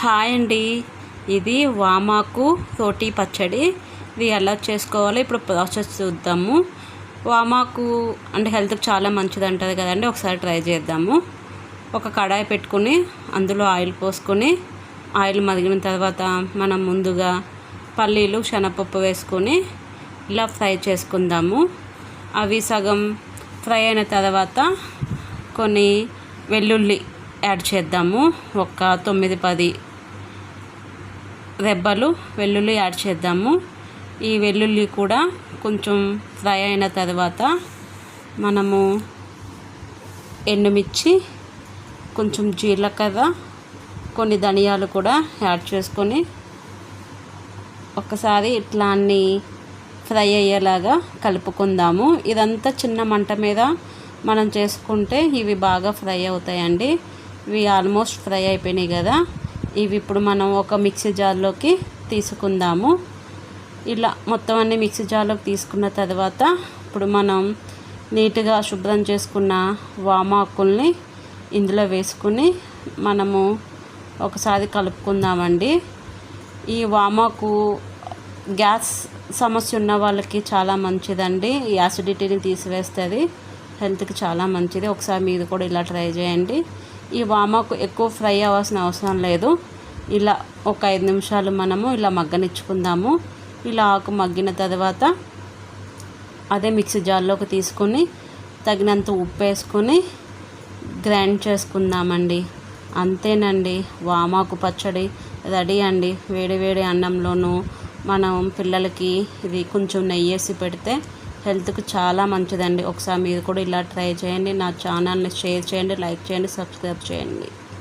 Hi అండి. ఇది వామాకు తోటి పచ్చడి. ఇది ఎలా చేసుకోవాలో ఇప్పుడు ప్రాసెస్ చూద్దాము. వామాకు అంటే హెల్త్కి చాలా మంచిది అంటుంది కదండి. ఒకసారి ట్రై చేద్దాము. ఒక కడాయి పెట్టుకుని అందులో ఆయిల్ పోసుకొని ఆయిల్ మరిగిన తర్వాత మనం ముందుగా పల్లీలు శనగపప్పు వేసుకొని ఇలా ఫ్రై చేసుకుందాము. అవి సగం ఫ్రై అయిన తర్వాత కొన్ని వెల్లుల్లి యాడ్ చేద్దాము. ఒక తొమ్మిది పది రెబ్బలు వెల్లుల్లి యాడ్ చేద్దాము. ఈ వెల్లుల్లి కూడా కొంచెం ఫ్రై అయిన తర్వాత మనము ఎండుమిర్చి కొంచెం జీలకర్ర కొన్ని ధనియాలు కూడా యాడ్ చేసుకొని ఒకసారి ఇట్లా అన్ని ఫ్రై అయ్యేలాగా కలుపుకుందాము. ఇదంతా చిన్న మంట మీద మనం చేసుకుంటే ఇవి బాగా ఫ్రై అవుతాయండి. ఇవి ఆల్మోస్ట్ ఫ్రై అయిపోయినాయి కదా. ఇవి ఇప్పుడు మనం ఒక మిక్సీ జార్లోకి తీసుకుందాము. ఇలా మొత్తం అన్ని మిక్సీ జార్లోకి తీసుకున్న తర్వాత ఇప్పుడు మనం నీట్గా శుభ్రం చేసుకున్న వామాకుల్ని ఇందులో వేసుకుని మనము ఒకసారి కలుపుకుందామండి. ఈ వామాకు గ్యాస్ సమస్య ఉన్న వాళ్ళకి చాలా మంచిదండి. యాసిడిటీని తీసివేస్తుంది. హెల్త్కి చాలా మంచిది. ఒకసారి మీరు కూడా ఇలా ట్రై చేయండి. ఈ వామాకు ఎక్కువ ఫ్రై అవ్వాల్సిన అవసరం లేదు. ఇలా ఒక ఐదు నిమిషాలు మనము ఇలా మగ్గనిచ్చుకుందాము. ఇలా ఆకు మగ్గిన తర్వాత అదే మిక్సీ జార్లోకి తీసుకొని తగినంత ఉప్పు వేసుకొని గ్రైండ్ చేసుకుందామండి. అంతేనండి వామాకు పచ్చడి రెడీ అండి. వేడి వేడి అన్నంలోనూ మనం పిల్లలకి ఇది కొంచెం నెయ్యేసి పెడితే హెల్త్కి చాలా మంచిదండి. ఒకసారి మీరు కూడా ఇలా ట్రై చేయండి. నా ఛానల్ని షేర్ చేయండి లైక్ చేయండి సబ్స్క్రైబ్ చేయండి.